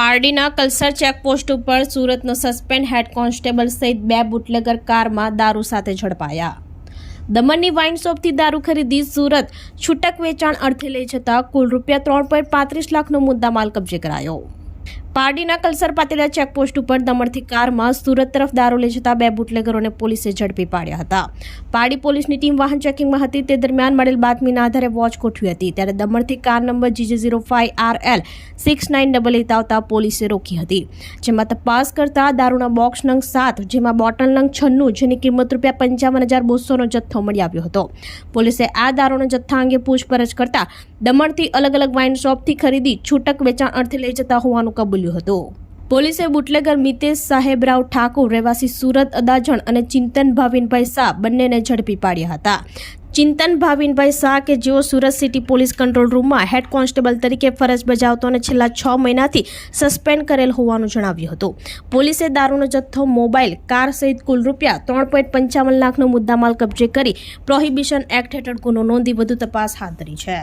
પારડીના Kalsar checkpost ઉપર સુરતનો suspend head constable સહિત બે બુટલેગર કારમાં દારૂ સાથે ઝડપાયા. દમણની વાઇન શોપથી દારૂ ખરીદી સુરત છૂટક વેચાણ અર્થે લઈ જતા કુલ રૂપિયા ત્રણ પોઈન્ટ પાંત્રીસ લાખનો મુદ્દામાલ કબજે કરાયો. પારડીના કલસર પાતેલા ચેકપોસ્ટ ઉપર દમણથી કારમાં સુરત તરફ દારૂ લઈ જતા બે બુટલેગરોને પોલીસે ઝડપી પાડ્યા હતા. પારડી પોલીસની ટીમ વાહન ચેકિંગમાં હતી. તે દરમિયાન મળેલ બાતમીના આધારે વોચ ગોઠવી હતી. ત્યારે દમણથી car number GJ zero five R L six nine double eight આવતા પોલીસે રોકી હતી. જેમાં તપાસ કરતા દારૂના બોક્સ નંગ સાત, જેમાં બોટલ નંગ છન્નું, જેની કિંમત રૂપિયા પંચાવન હજાર બસોનો જથ્થો મળી આવ્યો હતો. પોલીસે આ દારૂના જથ્થા અંગે પૂછપરછ કરતા દમણથી અલગ અલગ વાઇન શોપથી ખરીદી, છૂટક વેચાણ અર્થે લઈ જતા હોવાનું કબૂલ્યું હતું. પોલીસે બુટલેગર મિતેશ સાહેબરાવ ઠાકોર, રહેવાસી સુરત અદાજણ અને ચિંતન ભાવિનભાઈ શાહ બંનેને ઝડપી પાડ્યા હતા. ચિંતન ભાવિનભાઈ શાહ કે જેઓ સુરત સિટી પોલીસ કંટ્રોલ રૂમમાં હેડ કોન્સ્ટેબલ તરીકે ફરજ બજાવતો અને છેલ્લા છ મહિનાથી સસ્પેન્ડ કરેલ હોવાનું જણાવ્યું હતું. પોલીસે દારૂનો જથ્થો, મોબાઈલ, કાર સહિત કુલ રૂપિયા ત્રણ પોઈન્ટ પંચાવન લાખનો મુદ્દામાલ કબજે કરી પ્રોહિબિશન એક્ટ હેઠળ ગુનો નોંધી વધુ તપાસ હાથ ધરી છે.